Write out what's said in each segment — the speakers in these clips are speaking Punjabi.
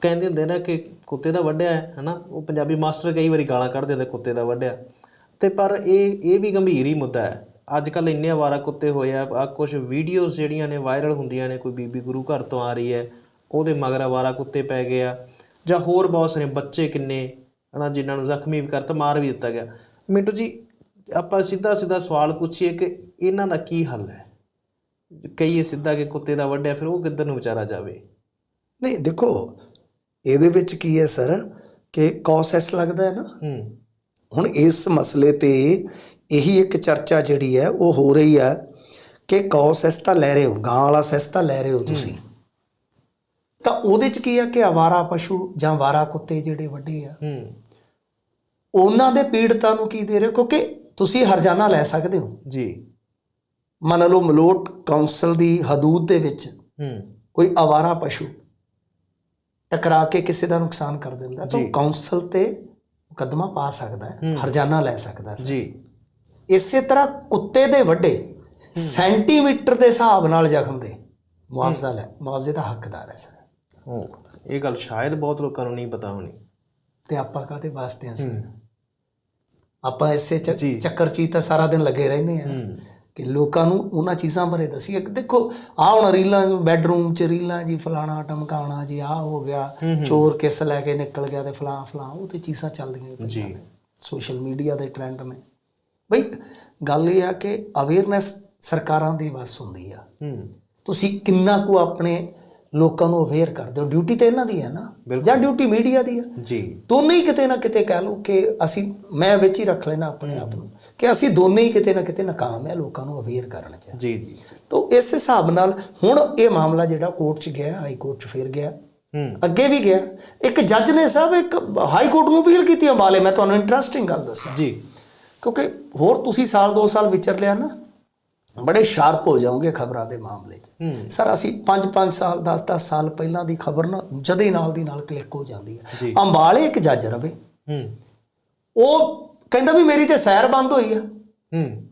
ਕਹਿੰਦੇ ਹੁੰਦੇ ਨਾ ਕਿ ਕੁੱਤੇ ਦਾ ਵੱਢਿਆ ਹੈ, ਹਨਾ? ਉਹ ਪੰਜਾਬੀ ਮਾਸਟਰ ਕਈ ਵਾਰੀ ਗਾਲਾਂ ਕੱਢਦੇ ਹੁੰਦੇ, ਕੁੱਤੇ ਦਾ ਵੱਢਿਆ ਤੇ ਪਰ ਇਹ ਇਹ ਵੀ ਗੰਭੀਰ ਹੀ ਮੁੱਦਾ ਹੈ। ਅੱਜ ਕੱਲ ਇੰਨੇ ਆਵਾਰਾ ਕੁੱਤੇ ਹੋਏ ਆ ਆ ਕੁਝ ਵੀਡੀਓਜ਼ ਜਿਹੜੀਆਂ ਨੇ ਵਾਇਰਲ ਹੁੰਦੀਆਂ ਨੇ, ਕੋਈ ਬੀਬੀ ਗੁਰੂ ਘਰ ਤੋਂ ਆ ਰਹੀ ਹੈ, ਉਹਦੇ ਮਗਰ ਆਵਾਰਾ ਕੁੱਤੇ ਪੈ ਗਏ ਆ। ਜਾਂ ਹੋਰ ਬਹੁਤ ਸਾਰੇ ਬੱਚੇ ਕਿੰਨੇ, ਹਨਾ, ਜਿਨ੍ਹਾਂ ਨੂੰ ਜ਼ਖਮੀ ਵੀ ਕਰਤਾ ਮਾਰ ਵੀ ਦਿੱਤਾ ਗਿਆ। ਮਿੰਟੂ ਜੀ, ਆਪਾਂ ਸਿੱਧਾ ਸਿੱਧਾ ਸਵਾਲ ਪੁੱਛੀਏ ਕਿ ਇਹਨਾਂ ਦਾ ਕੀ ਹੱਲ ਹੈ? ਕਹੀਏ ਸਿੱਧਾ ਕਿ ਕੁੱਤੇ ਦਾ ਵੱਢਿਆ ਫਿਰ ਉਹ ਕਿੱਧਰ ਨੂੰ ਵਿਚਾਰਾ ਜਾਵੇ? ਨਹੀਂ, ਦੇਖੋ ਇਹਦੇ ਵਿੱਚ ਕੀ ਹੈ ਸਰ ਕਿ ਕੌਸੈਸ ਲੱਗਦਾ ਹੈ ਨਾ? ਹੂੰ। ਹੁਣ ਇਸ ਮਸਲੇ ਤੇ ਇਹੀ ਇੱਕ ਚਰਚਾ ਜਿਹੜੀ ਹੈ ਉਹ ਹੋ ਰਹੀ ਹੈ ਕਿ ਕੌਸੈਸ ਤਾਂ ਲੈ ਰਹੇ ਹੋ ਗਾਂ ਵਾਲਾ ਸੈਸ ਤਾਂ ਲੈ ਰਹੇ ਹੋ ਤੁਸੀਂ। ਤਾਂ ਉਹਦੇ ਚ ਕੀ ਹੈ ਕਿ ਆਵਾਰਾ ਪਸ਼ੂ ਜਾਂ ਵਾਰਾ ਕੁੱਤੇ ਜਿਹੜੇ ਵੱਡੇ ਆ ਹੂੰ। ਉਹਨਾਂ ਦੇ ਪੀੜਤਾਂ ਨੂੰ ਕੀ ਦੇ ਰਹੇ ਹੋ? ਕਿਉਂਕਿ ਤੁਸੀਂ ਹਰਜਾਨਾ ਲੈ ਸਕਦੇ ਹੋ। ਜੀ। ਮੰਨ ਲਓ ਮਲੋਟ ਕਾਉਂਸਲ ਦੀ ਹਦੂਦ ਦੇ ਵਿੱਚ ਹੂੰ। ਕੋਈ ਆਵਾਰਾ ਪਸ਼ੂ ਟਕਰਾ ਕੇ ਕਿਸੇ ਦਾ ਨੁਕਸਾਨ ਕਰ ਦਿੰਦਾ ਤਾਂ। ਕਾਉਂਸਲ ਤੇ ਮੁਕੱਦਮਾ ਪਾ ਸਕਦਾ ਹੈ। ਹਰਜਾਨਾ ਲੈ ਸਕਦਾ ਹੈ ਜੀ। ਇਸੇ ਤਰ੍ਹਾਂ ਕੁੱਤੇ ਦੇ ਵੱਡੇ ਸੈਂਟੀਮੀਟਰ ਦੇ ਹਿਸਾਬ ਨਾਲ ਜ਼ਖਮ ਦੇ। ਮੁਆਵਜ਼ਾ ਲੈ ਮੁਆਵਜ਼ੇ ਦਾ ਹੱਕਦਾਰ ਹੈ ਸਰ। ਉਹ ਇਹ ਗੱਲ ਸ਼ਾਇਦ ਬਹੁਤ ਲੋਕਾਂ ਨੂੰ ਨਹੀਂ ਪਤਾ ਹੋਣੀ। ਤੇ ਆਪਾਂ ਕਾਹਦੇ ਵਾਸਤੇ ਹਾਂ ਸਰ? ਆਪਾਂ ਇਸੇ। ਚੱਕਰ ਚ ਤਾਂ ਸਾਰਾ ਦਿਨ ਲੱਗੇ ਰਹਿੰਦੇ ਆ। ਕਿ ਲੋਕਾਂ ਨੂੰ ਉਹਨਾਂ ਚੀਜ਼ਾਂ ਬਾਰੇ ਦਸੀਏ ਕਿ ਦੇਖੋ ਆਹ ਹੁਣ ਰੀਲਾਂ ਬੈੱਡਰੂਮ ਚ ਰੀਲਾਂ ਜੀ ਫਲਾਣਾ ਟਮਕਾਣਾ ਜੀ ਆਹ ਹੋ ਗਿਆ ਚੋਰ ਕਿਸ ਲੈ ਕੇ ਨਿਕਲ ਗਿਆ ਤੇ ਫਲਾਂ ਫਲਾਂ ਉਹ ਤੇ ਚੀਜ਼ਾਂ ਚੱਲਦੀਆਂ ਹੀ ਜੀ। ਸੋਸ਼ਲ ਮੀਡੀਆ ਦੇ ਟ੍ਰੈਂਡ ਨੇ। ਬਈ ਗੱਲ ਇਹ ਆ ਕਿ ਅਵੇਅਰਨੈਸ ਸਰਕਾਰਾਂ ਦੀ ਵੱਸ ਹੁੰਦੀ ਆ। ਹੂੰ। ਤੁਸੀਂ ਕਿੰਨਾ ਕੁ ਆਪਣੇ ਲੋਕਾਂ ਨੂੰ ਅਵੇਅਰ ਕਰਦੇ ਹੋ? ਡਿਊਟੀ ਤੇ ਇਹਨਾਂ ਦੀ ਹੈ ਨਾ? ਜਾਂ ਡਿਊਟੀ ਮੀਡੀਆ ਦੀ ਆ? ਜੀ। ਦੋਨੇ ਹੀ ਕਿਤੇ ਨਾ ਕਿਤੇ ਕਹਿ ਲਓ ਕਿ ਅਸੀਂ ਮੈਂ ਵਿੱਚ ਹੀ ਰੱਖ ਲੈਣਾ ਆਪਣੇ ਆਪ ਨੂੰ। ਕਿ ਅਸੀਂ ਦੋਨੇ ਹੀ ਕਿਤੇ ਨਾ ਕਿਤੇ ਨਾਕਾਮ ਹੈ ਲੋਕਾਂ ਨੂੰ ਅਵੇਅਰ ਕਰਨ ਚ। ਜੀ ਜੀ। ਤਾਂ ਇਸ ਹਿਸਾਬ ਨਾਲ ਹੁਣ ਇਹ ਮਾਮਲਾ ਜਿਹੜਾ ਕੋਰਟ ਚ ਗਿਆ ਹਾਈ ਕੋਰਟ ਚ ਫਿਰ ਗਿਆ। ਹੂੰ। ਅੱਗੇ ਵੀ ਗਿਆ। ਇੱਕ ਜੱਜ ਨੇ ਸਾਹਿਬ ਇੱਕ ਹਾਈ ਕੋਰਟ ਨੂੰ ਅਪੀਲ ਕੀਤੀ ਅੰਬਾਲੇ ਮੈਂ ਤੁਹਾਨੂੰ ਇੰਟਰਸਟਿੰਗ ਗੱਲ ਦੱਸਾਂ। ਜੀ। ਕਿਉਂਕਿ ਹੋਰ ਤੁਸੀਂ ਸਾਲ 2 ਸਾਲ ਵਿਚਰ ਲਿਆ ਨਾ ਬੜੇ ਸ਼ਾਰਪ ਹੋ ਜਾਓਗੇ ਖਬਰਾਂ ਦੇ ਮਾਮਲੇ 'ਚ। ਸਰ ਅਸੀਂ 5-5 ਸਾਲ 10-10 ਸਾਲ ਪਹਿਲਾਂ ਦੀ ਖਬਰ ਨਾ ਜਦੇ ਨਾਲ ਦੀ ਨਾਲ ਕਲਿੱਕ ਹੋ ਜਾਂਦੀ। ਹੈ ਅੰਬਾਲੇ ਇੱਕ ਜੱਜ ਰਵੇ। ਹੂੰ। ਉਹ ਕਹਿੰਦਾ ਵੀ ਮੇਰੀ ਤੇ ਸੈਰ ਬੰਦ ਹੋਈ ਆ। ਹੂੰ।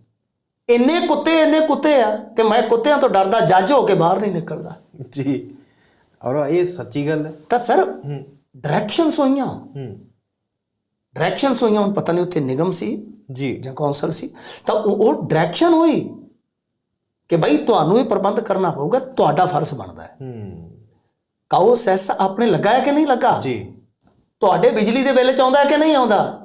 ਇੰਨੇ ਕੁੱਤੇ ਇੰਨੇ ਕੁੱਤੇ ਆ ਕਿ ਮੈਂ ਕੁੱਤਿਆਂ ਤੋਂ ਡਰਦਾ ਜੱਜ ਹੋ ਕੇ ਬਾਹਰ ਨਹੀਂ ਨਿਕਲਦਾ। ਜੀ। ਔਰ ਇਹ ਸੱਚੀ ਗੱਲ ਹੈ। ਤਾਂ ਸਰ ਹੂੰ। ਡਾਇਰੈਕਸ਼ਨਸ ਹੋਈਆਂ। ਹੂੰ। ਡਾਇਰੈਕਸ਼ਨਸ ਹੋਈਆਂ ਹੁਣ ਪਤਾ ਨਹੀਂ ਉੱਥੇ ਨਿਗਮ ਸੀ ਜੀ। ਜਾਂ ਕੌਂਸਲ ਸੀ। ਤਾਂ ਉਹ ਡਾਇਰੈਕਸ਼ਨ ਹੋਈ ਕਿ ਭਾਈ ਤੁਹਾਨੂੰ ਇਹ ਪ੍ਰਬੰਧ ਕਰਨਾ ਪਊਗਾ ਤੁਹਾਡਾ ਫਰਜ਼ ਬਣਦਾ ਹੈ। ਹੂੰ। ਕਾਓ ਸੈਸ ਆਪਣੇ ਲੱਗਾ ਹੈ ਕਿ ਨਹੀਂ ਲੱਗਾ? ਜੀ। ਤੁਹਾਡੇ ਬਿਜਲੀ ਦੇ ਬਿੱਲ ਚ ਆਉਂਦਾ ਕਿ ਨਹੀਂ ਆਉਂਦਾ?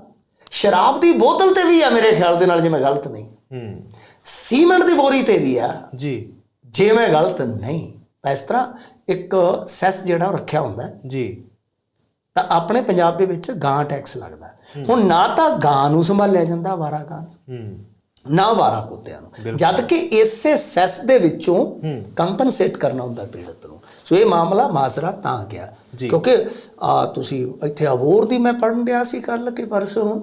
ਸ਼ਰਾਬ ਦੀ ਬੋਤਲ ਤੇ ਵੀ ਆ ਮੇਰੇ ਖਿਆਲ ਦੇ ਨਾਲ ਜੇ ਮੈਂ ਗਲਤ ਨਹੀਂ। ਹੂੰ। ਸੀਮੈਂਟ ਦੀ ਬੋਰੀ ਤੇ ਵੀ ਆ। ਜੀ। ਜੇ ਮੈਂ ਗਲਤ ਨਹੀਂ ਤਾਂ ਇਸ ਤਰ੍ਹਾਂ ਇੱਕ ਸੈਸ ਜਿਹੜਾ ਰੱਖਿਆ ਹੁੰਦਾ। ਜੀ। ਤਾਂ ਆਪਣੇ ਪੰਜਾਬ ਦੇ ਵਿੱਚ ਗਾਂ ਟੈਕਸ ਲੱਗਦਾ। ਹੁਣ ਨਾ ਤਾਂ ਗਾਂ ਨੂੰ ਸੰਭਾਲਿਆ ਜਾਂਦਾ ਵਾਰਾ ਗਾਂ ਹੂੰ। ਨਾ ਵਾਰਾ ਕੁੱਤਿਆਂ ਨੂੰ। ਜਦ ਕਿ ਇਸੇ ਸੈਸ ਦੇ ਵਿੱਚੋਂ ਕੰਪਨਸੇਟ ਕਰਨਾ ਹੁੰਦਾ ਪੀੜਤ ਨੂੰ। ਸੋ ਇਹ ਮਾਮਲਾ ਮਾਸਰਾ ਤਾਂ ਗਿਆ। ਕਿਉਂਕਿ ਆ ਤੁਸੀਂ ਇੱਥੇ ਅਬੋਰ ਦੀ ਮੈਂ ਪੜਨ ਡਿਆ ਸੀ ਕੱਲ ਕਿ ਪਰਸੋਂ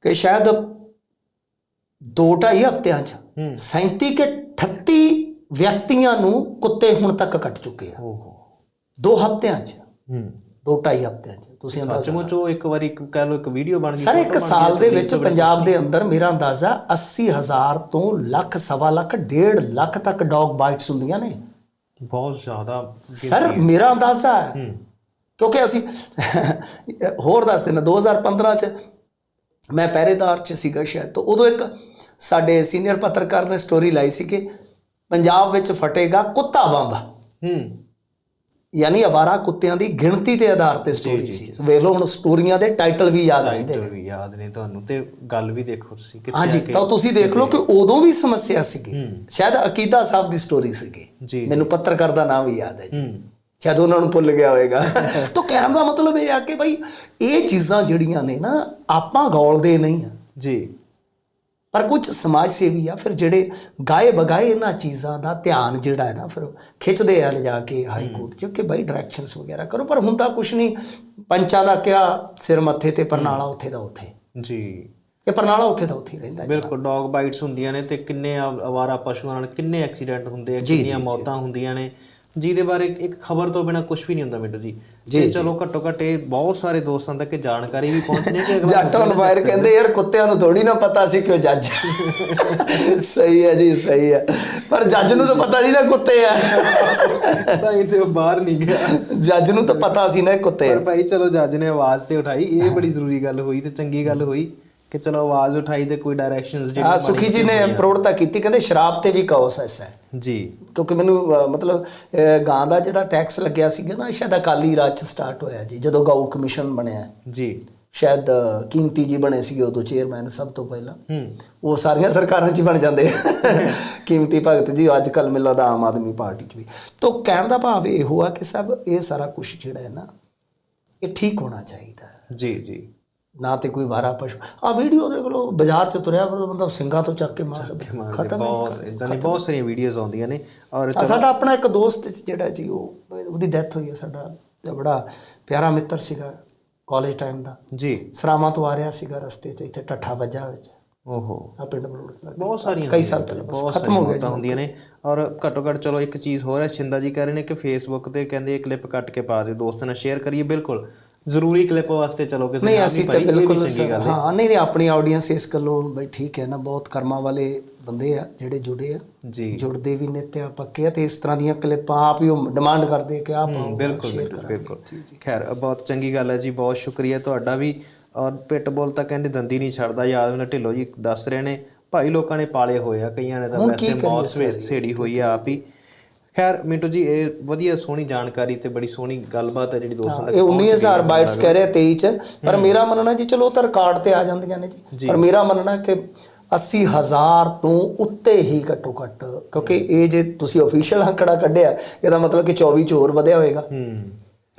ਕਿ ਸ਼ਾਇਦ ਦੋ ਢਾਈ ਹਫ਼ਤਿਆਂ ਚ 37 ਕੇ 38 ਵਿਅਕਤੀਆਂ ਨੂੰ ਕੁੱਤੇ ਹੁਣ ਤੱਕ ਕੱਟ ਚੁੱਕੇ ਆ। ਓਹੋ। ਦੋ ਹਫ਼ਤਿਆਂ ਚ। ਹੂੰ। ਦੋ ਢਾਈ ਹਫ਼ਤਿਆਂ ਚ। ਤੁਸੀਂ ਅੰਦਾਜ਼ਾ ਸੱਚਮੁੱਚ ਉਹ ਇੱਕ ਵਾਰੀ ਕਹਿ ਲਓ ਇੱਕ ਵੀਡੀਓ ਬਣ ਗਈ ਸਰ ਇੱਕ ਸਾਲ ਦੇ ਵਿੱਚ ਪੰਜਾਬ ਦੇ ਅੰਦਰ ਮੇਰਾ ਅੰਦਾਜ਼ਾ 80000 ਤੋਂ ਲੱਖ ਸਵਾ ਲੱਖ ਡੇਢ ਲੱਖ ਤੱਕ ਡੌਗ ਬਾਈਟਸ ਹੁੰਦੀਆਂ ਨੇ। ਬਹੁਤ ਜ਼ਿਆਦਾ ਸਰ ਮੇਰਾ ਅੰਦਾਜ਼ਾ ਹੈ। ਹੂੰ। ਕਿਉਂਕਿ ਅਸੀਂ ਹੋਰ ਦੱਸ ਦੇਣਾ 2015 ਚ ਮੈਂ ਪਹਿਰੇਦਾਰ ਚ ਸੀਗਾ ਸ਼ਾਇਦ ਤਾਂ ਉਦੋਂ ਇੱਕ ਸਾਡੇ ਸੀਨੀਅਰ ਪੱਤਰਕਾਰ ਨੇ ਸਟੋਰੀ ਲਾਈ ਸੀ ਕਿ ਪੰਜਾਬ ਵਿੱਚ ਫਟੇਗਾ ਕੁੱਤਾ ਬੰਬ। ਹੂੰ। ਯਾਨੀ ਅਵਾਰਾ ਕੁੱਤਿਆਂ ਦੀ ਗਿਣਤੀ ਦੇ ਆਧਾਰ ਤੇ ਸਟੋਰੀ ਸੀ। ਵੇਖ ਲਓ ਹੁਣ ਸਟੋਰੀਆਂ ਦੇ ਟਾਈਟਲ ਵੀ ਯਾਦ ਰਹਿੰਦੇ ਨੇ। ਵੀ ਯਾਦ ਨੇ ਤੁਹਾਨੂੰ ਤੇ ਗੱਲ ਵੀ ਦੇਖੋ ਤੁਸੀਂ ਕਿੱਥੇ ਹਾਂਜੀ ਤਾਂ ਤੁਸੀਂ ਦੇਖ ਲਓ ਕਿ ਉਦੋਂ ਵੀ ਸਮੱਸਿਆ ਸੀਗੀ। ਸ਼ਾਇਦ ਅਕੀਦਾ ਸਾਹਿਬ ਦੀ ਸਟੋਰੀ ਸੀਗੀ। ਮੈਨੂੰ ਪੱਤਰਕਾਰ ਦਾ ਨਾਮ ਵੀ ਯਾਦ ਹੈ ਜੀ। ਸ਼ਾਇਦ ਉਹਨਾਂ ਨੂੰ ਭੁੱਲ ਗਿਆ ਹੋਵੇਗਾ। ਤਾਂ ਕਹਿਣ ਦਾ ਮਤਲਬ ਇਹ ਆ ਕਿ ਭਾਈ ਇਹ ਚੀਜ਼ਾਂ ਜਿਹੜੀਆਂ ਨੇ ਨਾ ਆਪਾਂ ਗੌਲਦੇ ਨਹੀਂ ਆ। ਜੀ। ਪਰ ਕੁਝ ਸਮਾਜ ਸੇਵੀ ਆ ਫਿਰ ਜਿਹੜੇ ਗਾਏ ਬਗਾਏ ਇਹਨਾਂ ਚੀਜ਼ਾਂ ਦਾ ਧਿਆਨ ਜਿਹੜਾ ਹੈ ਨਾ ਫਿਰ ਖਿੱਚਦੇ ਆ ਲਿਜਾ ਕੇ ਹਾਈ ਕੋਰਟ ਚ ਕਿ ਭਾਈ ਡਾਇਰੈਕਸ਼ਨਸ ਵਗੈਰਾ ਕਰੋ। ਪਰ ਹੁੰਦਾ ਕੁਝ ਨਹੀਂ। ਪੰਚਾਂ ਦਾ ਕਿਹਾ ਸਿਰ ਮੱਥੇ ਤੇ ਪਰਨਾਲਾ ਉੱਥੇ ਦਾ ਉੱਥੇ। ਜੀ। ਇਹ ਪਰਨਾਲਾ ਉੱਥੇ ਦਾ ਉੱਥੇ ਰਹਿੰਦਾ। ਬਿਲਕੁਲ ਡੌਗ ਬਾਈਟਸ ਹੁੰਦੀਆਂ ਨੇ ਤੇ ਕਿੰਨੇ ਆ- ਅਵਾਰਾ ਪਸ਼ੂਆਂ ਨਾਲ ਕਿੰਨੇ ਐਕਸੀਡੈਂਟ ਹੁੰਦੇ ਆ ਕਿੰਨੀਆਂ ਮੌਤਾਂ ਹੁੰਦੀਆਂ ਨੇ। ਜਿਹਦੇ ਬਾਰੇ ਇੱਕ ਖਬਰ ਤੋਂ ਬਿਨਾ ਕੁਝ ਵੀ ਨਹੀਂ ਹੁੰਦਾ ਮਿੰਟੂ ਜੀ। ਜੀ ਚਲੋ ਘੱਟੋ ਘੱਟ ਇਹ ਬਹੁਤ ਸਾਰੇ ਦੋਸਤਾਂ ਤੱਕ ਜਾਣਕਾਰੀ ਵੀ ਪਹੁੰਚਣੀ ਕਿ ਅਗਲਾ ਜੱਟ ਔਨ ਫਾਇਰ ਕਹਿੰਦੇ ਯਾਰ ਕੁੱਤਿਆਂ ਨੂੰ ਥੋੜੀ ਨਾ ਪਤਾ ਸੀ ਕਿ ਉਹ ਜੱਜ ਸਹੀ ਹੈ ਜੀ ਸਹੀ ਹੈ। ਪਰ ਜੱਜ ਨੂੰ ਤਾਂ ਪਤਾ ਨਹੀਂ ਨਾ ਕੁੱਤੇ ਆ। ਤਾਂ ਇਹ ਤੇ ਉਹ ਬਾਹਰ ਨਹੀਂ ਗਿਆ। ਜੱਜ ਨੂੰ ਤਾਂ ਪਤਾ ਸੀ ਨਾ ਕੁੱਤੇ ਪਰ ਭਾਈ ਚਲੋ ਜੱਜ ਨੇ ਆਵਾਜ਼ ਤੇ ਉਠਾਈ। ਇਹ ਬੜੀ ਜ਼ਰੂਰੀ ਗੱਲ ਹੋਈ ਤੇ ਚੰਗੀ ਗੱਲ ਹੋਈ। ਕਿ ਚਲੋ ਆਵਾਜ਼ ਉਠਾਈ ਤੇ ਕੋਈ ਡਾਇਰੈਕਸ਼ਨਸ ਆ ਸੁਖੀ ਜੀ ਨੇ ਪ੍ਰੋੜਤਾ ਕੀਤੀ ਕਹਿੰਦੇ ਸ਼ਰਾਬ ਤੇ ਵੀ ਕੌਸਸ ਹੈ। ਜੀ। ਕਿਉਂਕਿ ਮੈਨੂੰ ਮਤਲਬ ਗਾਂ ਦਾ ਜਿਹੜਾ ਟੈਕਸ ਲੱਗਿਆ ਸੀਗਾ ਨਾ ਸ਼ਾਇਦ ਅਕਾਲੀ ਰਾਜ ਚ ਸਟਾਰਟ ਹੋਇਆ ਜੀ ਜਦੋਂ ਗਊ ਕਮਿਸ਼ਨ ਬਣਿਆ। ਜੀ। ਸ਼ਾਇਦ ਕੀਮਤੀ ਜੀ ਬਣੇ ਸੀਗੇ ਉਦੋਂ ਚੇਅਰਮੈਨ ਸਭ ਤੋਂ ਪਹਿਲਾਂ। ਹੂੰ। ਉਹ ਸਾਰੀਆਂ ਸਰਕਾਰਾਂ 'ਚ ਹੀ ਬਣ ਜਾਂਦੇ। ਕੀਮਤੀ ਭਗਤ ਜੀ ਅੱਜ ਕੱਲ ਮਿਲਦਾ ਦਾ ਆਮ ਆਦਮੀ ਪਾਰਟੀ 'ਚ ਵੀ। ਤੋਂ ਕਹਿਣ ਦਾ ਭਾਵ ਇਹ ਹੋਆ ਕਿ ਸਭ ਇਹ ਸਾਰਾ ਕੁਝ ਜਿਹੜਾ ਹੈ ਨਾ ਇਹ ਠੀਕ ਹੋਣਾ ਚਾਹੀਦਾ। ਹੈ। ਜੀ ਜੀ। ਨਾ ਤੇ ਕੋਈ ਵਾਰਾ ਪਸ਼ੂ। ਆ ਵੀਡੀਓ ਦੇਖ ਲਓ ਬਾਜ਼ਾਰ 'ਚ ਤੁਰਿਆ ਫਿਰਦਾ ਬੰਦਾ ਸਿੰਗਾ ਤੋਂ ਚੱਕ ਕੇ ਮਾਰ ਮਾਰਦੇ ਖਤਮ ਬਹੁਤ ਇਦਾਂ ਦੀ ਬਹੁਤ ਸਾਰੀਆਂ ਵੀਡੀਓਜ਼ ਆਉਂਦੀਆਂ ਨੇ। ਔਰ ਸਾਡਾ ਆਪਣਾ ਇੱਕ ਦੋਸਤ ਜਿਹੜਾ ਜੀ ਉਹ ਉਹਦੀ ਡੈਥ ਹੋਈ ਹੈ ਸਾਡਾ। ਤੇ ਬੜਾ ਪਿਆਰਾ ਮਿੱਤਰ ਸੀਗਾ ਕਾਲਜ ਟਾਈਮ ਦਾ। ਜੀ। ਸਰਾਵਾਂ ਤੋਂ ਆ ਰਿਹਾ ਸੀਗਾ ਰਸਤੇ 'ਚ ਇੱਥੇ ਟੱਠਾ ਵੱਜਾ ਵਿੱਚ ਓਹੋ। ਆ ਪਿੰਡ ਲਾਗੇ। ਬਹੁਤ ਸਾਰੀਆਂ ਕਈ ਸਾਲ ਪਹਿਲਾਂ ਖਤਮ ਹੋ ਮੌਤਾਂ ਹੁੰਦੀਆਂ ਨੇ। ਔਰ ਘੱਟੋ ਘੱਟ ਚਲੋ ਇੱਕ ਚੀਜ਼ ਹੋਰ ਹੈ ਛਿੰਦਾ ਜੀ ਕਹਿ ਰਹੇ ਨੇ ਕਿ ਫੇਸਬੁੱਕ ਤੇ ਕਹਿੰਦੇ ਇਹ ਕਲਿੱਪ ਕੱਟ ਕੇ ਪਾ ਦਿਓ ਦੋਸਤਾਂ ਨਾਲ ਸ਼ੇਅਰ ਕਰੀਏ ਬਿਲਕੁਲ। ਜ਼ਰੂਰੀ ਕਲਿੱਪ ਵਾਸਤੇ ਚਲੋ ਕਿਸੇ ਨਹੀਂ ਅਸੀਂ ਤਾਂ ਬਿਲਕੁਲ ਹੈ। ਨਹੀਂ ਨਹੀਂ ਆਪਣੀ ਆਡੀਅנס ਇਸ ਗੱਲੋਂ ਬਈ ਠੀਕ ਹੈ ਨਾ ਬਹੁਤ ਕਰਮਾਂ ਵਾਲੇ ਬੰਦੇ ਆ ਜਿਹੜੇ ਜੁੜੇ ਆ। ਜੀ। ਜੁੜਦੇ ਵੀ ਨੇ ਤੇ ਆ ਪੱਕੇ ਆ ਤੇ ਇਸ ਤਰ੍ਹਾਂ ਦੀਆਂ ਕਲਿੱਪਾਂ ਆਪ ਹੀ ਡਿਮਾਂਡ ਕਰਦੇ ਕਿ ਆਪ ਬਿਲਕੁਲ ਬਿਲਕੁਲ ਖੈਰ ਬਹੁਤ ਚੰਗੀ ਗੱਲ ਹੈ ਜੀ ਬਹੁਤ ਸ਼ੁਕਰੀਆ ਤੁਹਾਡਾ ਵੀ। ਔਰ ਪਿੱਟ ਬੋਲ ਤਾਂ ਕਹਿੰਦੇ ਦੰਦੀ ਨਹੀਂ ਛੱਡਦਾ ਯਾਦ ਮੈਨੂੰ ਢਿੱਲੋ ਜੀ ਦੱਸ ਰਹੇ ਨੇ ਭਾਈ ਲੋਕਾਂ ਨੇ ਪਾਲੇ ਹੋਏ ਆ ਕਈਆਂ ਨੇ ਤਾਂ ਵੈਸੇ ਸਵੇ- ਸੇੜੀ ਹੋਈ ਆ ਆਪ ਹੀ। ਖੈਰ ਮਿੰਟੂ ਜੀ ਇਹ ਵਧੀਆ ਸੋਹਣੀ ਜਾਣਕਾਰੀ ਤੇ ਬੜੀ ਸੋਹਣੀ ਗੱਲਬਾਤ ਹੈ ਜਿਹੜੀ ਦੋਸਤਾਂ ਤੱਕ ਇਹ 19000 ਬਾਈਟਸ ਕਹਿ ਰਿਹਾ 23 ਚ। ਪਰ ਮੇਰਾ ਮੰਨਣਾ ਜੀ ਚਲੋ ਤਾਂ ਰਿਕਾਰਡ ਤੇ ਆ ਜਾਂਦੀਆਂ ਨੇ ਜੀ। ਪਰ ਮੇਰਾ ਮੰਨਣਾ ਕਿ 80000 ਤੋਂ ਉੱਤੇ ਹੀ ਘੱਟੋ ਘੱਟ ਕਿਉਂਕਿ ਇਹ ਜੇ ਤੁਸੀਂ ਅਫੀਸ਼ੀਅਲ ਅੰਕੜਾ ਕੱਢਿਆ ਇਹਦਾ ਮਤਲਬ ਕਿ 24 ਚ ਹੋਰ ਵਧਿਆ ਹੋਏਗਾ। ਹੂੰ।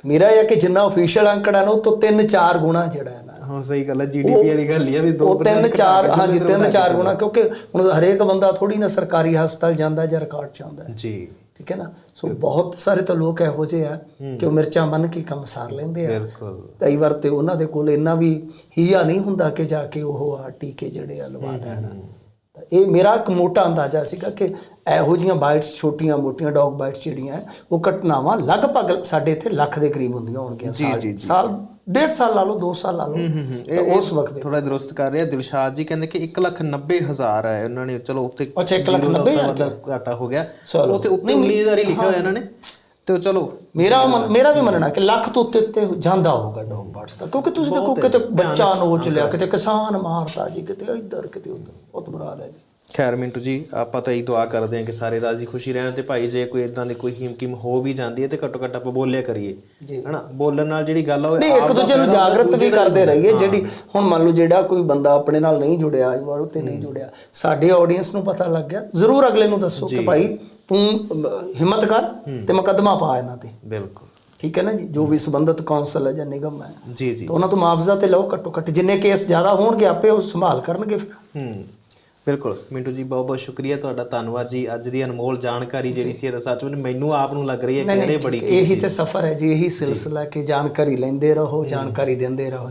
ਮੇਰਾ ਇਹ ਕਿ ਜਿੰਨਾ ਅਫੀਸ਼ੀਅਲ ਅੰਕੜਾ ਨਾ ਉਹ ਤੋਂ 3-4 ਗੁਣਾ ਜਿਹੜਾ ਹੈ ਨਾ ਹਾਂ ਸਹੀ ਗੱਲ ਹੈ ਜੀਡੀਪੀ ਵਾਲੀ ਗੱਲ ਹੀ ਆ ਵੀ ਦੋ ਉਹ ਤਿੰਨ ਚਾਰ ਹਾਂਜੀ ਤਿੰਨ ਚਾਰ ਗੁਣਾ ਕਿਉਂਕਿ ਹੁਣ ਹਰੇਕ ਬੰਦਾ ਥੋੜੀ ਨਾ ਸਰਕਾਰੀ ਹਸਪਤਾਲ ਜਾਂਦਾ ਜਾਂ ਰਿਕਾਰਡ ਚ ਆਉਂਦਾ ਜੀ। ਠੀਕ ਹੈ ਨਾ? ਸੋ ਬਹੁਤ ਸਾਰੇ ਤਾਂ ਲੋਕ ਇਹੋ ਜਿਹੇ ਆ ਕਿ ਉਹ ਮਿਰਚਾਂ ਬੰਨ ਕੇ ਕੰਮ ਸਾਰ ਲੈਂਦੇ ਆ। ਬਿਲਕੁਲ। ਕਈ ਵਾਰ ਤੇ ਉਹਨਾਂ ਦੇ ਕੋਲ ਇੰਨਾ ਵੀ ਹੀਆ ਨਹੀਂ ਹੁੰਦਾ ਕਿ ਜਾ ਕੇ ਉਹ ਆ ਟੀਕੇ ਜਿਹੜੇ ਆ ਲਵਾ ਲੈਣ। ਇਹ ਮੇਰਾ ਇੱਕ ਮੋਟਾ ਅੰਦਾਜ਼ਾ ਸੀਗਾ ਕਿ ਇਹੋ ਜੀਆਂ ਬਾਈਟਸ ਛੋਟੀਆਂ ਮੋਟੀਆਂ ਡੌਗ ਬਾਈਟਸ ਜਿਹੜੀਆਂ ਉਹ ਘਟਨਾਵਾਂ ਲਗਭਗ ਸਾਡੇ ਇੱਥੇ ਲੱਖ ਦੇ ਕਰੀਬ ਹੁੰਦੀਆਂ ਹੋਣਗੀਆਂ ਸਾਲ ਸਾਲ ਡੇਢ ਸਾਲ ਲਾ ਲਓ 2 ਸਾਲ ਲਾ ਲਓ। ਤਾਂ ਉਸ ਵਕਤ। ਥੋੜਾ ਦਰੁਸਤ ਕਰ ਰਿਹਾ ਦਿਲਸ਼ਾਦ ਜੀ ਕਹਿੰਦੇ ਕਿ 190000 ਹੈ ਉਹਨਾਂ ਨੇ ਚਲੋ ਉੱਤੇ ਅੱਛਾ, ਇੱਕ ਲੱਖ ਨੱਬੇ ਹਜ਼ਾਰ ਦਾ। ਘਾਟਾ ਹੋ ਗਿਆ। ਚਲੋ। ਉੱਤੇ ਉੱਤੇ 19000 ਹੀ ਲਿਖਿਆ ਹੋਇਆ ਇਹਨਾਂ ਨੇ? ਤੇ ਚਲੋ ਮੇਰਾ ਮੇਰਾ ਵੀ ਮੰਨਣਾ ਕਿ ਲੱਖ ਤੋਂ ਉੱਤੇ ਉੱਤੇ ਜਾਂਦਾ ਹੋਊਗਾ ਡੌਗ ਬਾਈਟਸ ਦਾ ਕਿਉਂਕਿ ਤੁਸੀਂ ਦੇਖੋ ਕਿਤੇ ਬੱਚਾ ਨੋਚ ਲਿਆ ਕਿਤੇ ਕਿਸਾਨ ਮਾਰਤਾ ਜੀ ਕਿਤੇ ਇੱਧਰ ਕਿਤੇ ਉੱਧਰ ਬਹੁਤ ਬੁਰਾ ਹਾਲ ਹੈ ਜੀ। ਖੈਰ ਮਿੰਟੂ ਜੀ ਆਪਾਂ ਤਾਂ ਇਹ ਦੁਆ ਕਰਦੇ ਹਾਂ ਕਿ ਸਾਰੇ ਰਾਜੀ ਖੁਸ਼ੀ ਰਹਿਣ ਤੇ ਭਾਈ ਜੇ ਕੋਈ ਇਦਾਂ ਦੀ ਕੋਈ ਹਿਮਕਿਮ ਹੋ ਵੀ ਜਾਂਦੀ ਹੈ ਤੇ ਘੱਟੋ ਘੱਟ ਆਪਾਂ ਬੋਲਿਆ ਕਰੀਏ। ਹਨਾ? ਬੋਲਣ ਨਾਲ ਜਿਹੜੀ ਗੱਲ ਉਹ ਨਹੀਂ ਇੱਕ ਦੂਜੇ ਨੂੰ ਜਾਗਰਤ ਵੀ ਕਰਦੇ ਰਹੀਏ ਜਿਹੜੀ ਹੁਣ ਮੰਨ ਲਓ ਜਿਹੜਾ ਕੋਈ ਬੰਦਾ ਆਪਣੇ ਨਾਲ ਨਹੀਂ ਜੁੜਿਆ ਵਾਲੋ ਤੇ ਨਹੀਂ ਜੁੜਿਆ ਸਾਡੇ ਆਡੀਅנס ਨੂੰ ਪਤਾ ਲੱਗ ਗਿਆ। ਜ਼ਰੂਰ ਅਗਲੇ ਨੂੰ ਦੱਸੋ ਕਿ ਭਾਈ ਤੂੰ ਹਿੰਮਤ ਕਰ ਤੇ ਮੁਕੱਦਮਾ ਪਾ ਇਹਨਾਂ ਤੇ। ਬਿਲਕੁਲ। ਠੀਕ ਹੈ ਨਾ ਜੀ? ਜੋ ਵੀ ਸੰਬੰਧਿਤ ਕੌਂਸਲ ਹੈ ਜਾਂ ਨਿਗਮ ਹੈ। ਜੀ ਜੀ। ਉਹਨਾਂ ਤੋਂ ਮੁਆਵਜ਼ਾ ਤੇ ਲਓ ਘੱਟੋ ਘੱਟ। ਜਿੰਨੇ ਕੇਸ ਜ਼ਿਆਦਾ ਹੋਣਗੇ ਆਪੇ ਉਹ ਸੰਭਾਲ ਕਰਨਗੇ ਫਿਰ। ਹੂੰ। ਬਿਲਕੁਲ। ਮਿੰਟੂ ਜੀ ਬਹੁਤ ਬਹੁਤ ਸ਼ੁਕਰੀਆ ਤੁਹਾਡਾ ਧੰਨਵਾਦ ਜੀ। ਅੱਜ ਦੀ ਅਨਮੋਲ ਜਾਣਕਾਰੀ ਜਿਹੜੀ ਸੀ ਇਹ ਤਾਂ ਸੱਚ ਵਿੱਚ ਮੈਨੂੰ ਆਪ ਨੂੰ ਲੱਗ ਰਹੀ ਹੈ ਕਿ ਇਹਨੇ ਬੜੀ ਇਹੀ ਤੇ ਸਫਰ ਹੈ ਜੀ ਇਹੀ ਸਿਲਸਿਲਾ ਕਿ ਜਾਣਕਾਰੀ ਲੈਂਦੇ ਰਹੋ ਜਾਣਕਾਰੀ ਦਿੰਦੇ ਰਹੋ।